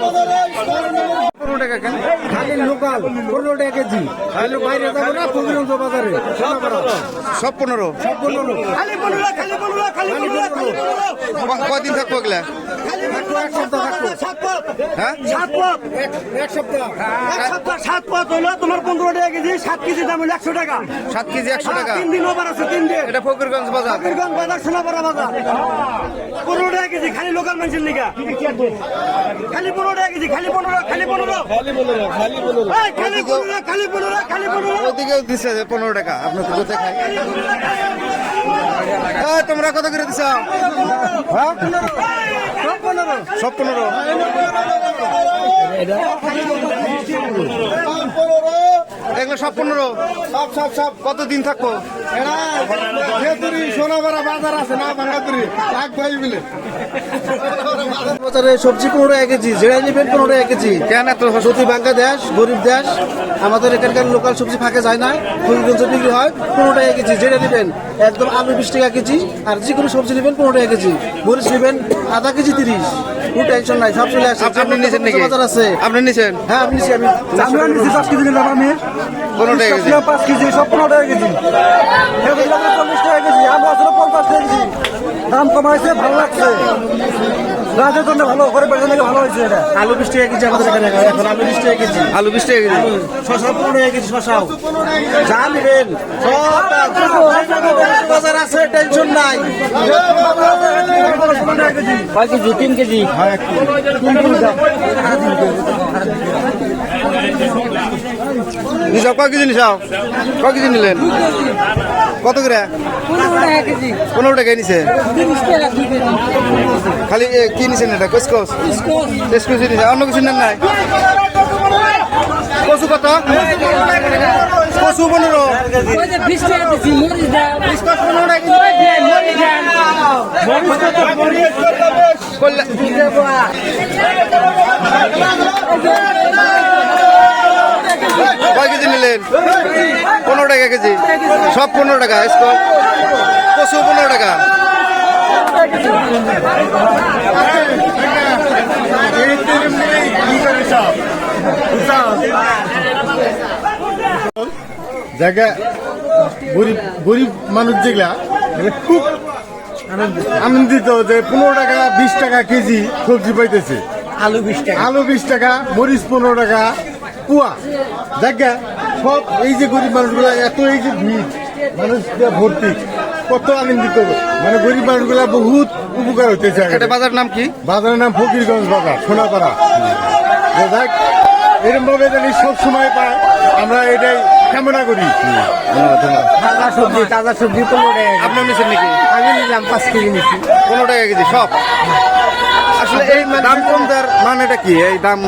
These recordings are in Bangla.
পনেরোই পনেরো টাকা কেন? খালি লোকাল পনেরো টাকা কেজি। খালি বাইরে যাব না ফকিরগঞ্জ বাজারে। সব পনেরো। সব পনেরো? খালি পনেরো খালি পনেরো খালি পনেরো খালি পনেরো। ক- থাকব এগুলা? এক সপ্তাহ থাকব। হ্যাঁ? সাত পথ এক এক সপ্তাহ। এক সপ্তাহ সাত পথ হলো তোমার পনেরো টাকা কেজি সাত কেজি দাম হলো একশো টাকা। সাত কেজি একশো টাকা? তিন দিন ওভার আছে তিন দিন। এটা ফকিরগঞ্জ বাজার। ফকিরগঞ্জ বাজার সোনাপাড়া বাজার। পনেরো টাকা কেজি খালি লোকাল মানুষের লিগা। খালি পনেরো টাকা কেজি খালি পনেরো খালি পনেরো। ওদিকেও পনেরো টাকা আপনার তো কোথায় খাই। তোমরা কত করে দিছ? হ্যাঁ? সব পনেরো। এগুলো সব পনেরো। সব সব সব কতদিন থাকব সোনাপাড়া বাজার আছে না ভাঙ্গাতুরি এক ভাই মিলে বাজারে সবজি পনেরো টাকা কেজি যেটা নেবেন পনেরো টাকা কেজি। কেন এত সত্যি বাঙ্গা দেশ গরিব দেশ আমাদের এখানকার লোকাল সবজি ফাঁকে যায় না ফরিদগঞ্জে বিক্রি হয় পনেরো টাকা কেজি যেটা নেবেন একদম আলু বিশ টাকা কেজি আর যে কোনো সবজি নেবেন পনেরো টাকা কেজি। মরিচ নেবেন আধা কেজি তিরিশ। কোনো টেনশন নাই সব চলে আসে। আপনি নিছেন নাকি? বাজার আছে। আপনি নিছেন? হ্যাঁ আমি নিছি আমি আমরা কেজি নিলাম আমি। পনেরো টাকা কেজি। পাঁচ কেজি সব পনেরো টাকা কেজি। চল্লিশ টাকা কেজি আসলে পঞ্চাশ টাকা কেজি। দাম কমাইছে ভালো লাগছে। রাজের জন্য ভালো করে বেড়ে ভালো হয়েছে এটা। আলু বিশ টাকা কেজি আমাদের এখানে এখন আলু বিশ টাকা কেজি। আলু বিশ টাকা কেজি? শশা পনেরো টাকা কেজি শশাও। যা নেবেন বাজার আছে টেনশন নাই। কয় কেজি? তিন কেজি। নিছাও, কয় কেজি নিছাও? কয় কেজি নিলেন? কত করে? পনেরো টাকা নিছে। খালি কি নিছেন এটা? কসকস? কসকস নিছে। অন্য কিছু নেন নাই? কচু কত? কচু পনেরো। কল্যা- নিলেন পনেরো টাকা কেজি। সব পনেরো টাকা কচু পনেরো টাকা। জায়গা গরিব গরিব মানুষ যেগুলা খুব আনন্দিত যে পনেরো টাকা বিশ টাকা কেজি সবজি পাইতেছে। আলু বিশ টাকা। আলু বিশ টাকা মরিচ পনেরো টাকা কুয়া জায়গা সব এই যে গরিব মানুষগুলা এত এই যে ভিড় মানুষ ভর্তি কত আনন্দিত মানে গরিব মানুষগুলা বহুত উপকার হইতেছে এটা বাজার নাম কি? বাজারের নাম ফকিরগঞ্জ বাজার সোনাপাড়া। দেখ এরকম ভাবে জানি সব সময় পায় আমরা এটাই কামনা করি। তাজা সবজি তাজা সবজি পনেরো টাকা আপনার নিছেন নাকি? আমি নিলাম পাঁচ কেজি নিচ্ছি পনেরো টাকা কেজি সব? আসলে এই দাম কম দেওয়ার মানেটা কি? এই দাম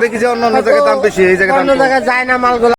দেখি যে অন্য অন্য জায়গায় দাম বেশি এই জায়গায় অন্য জায়গায় যায় না মালগুলো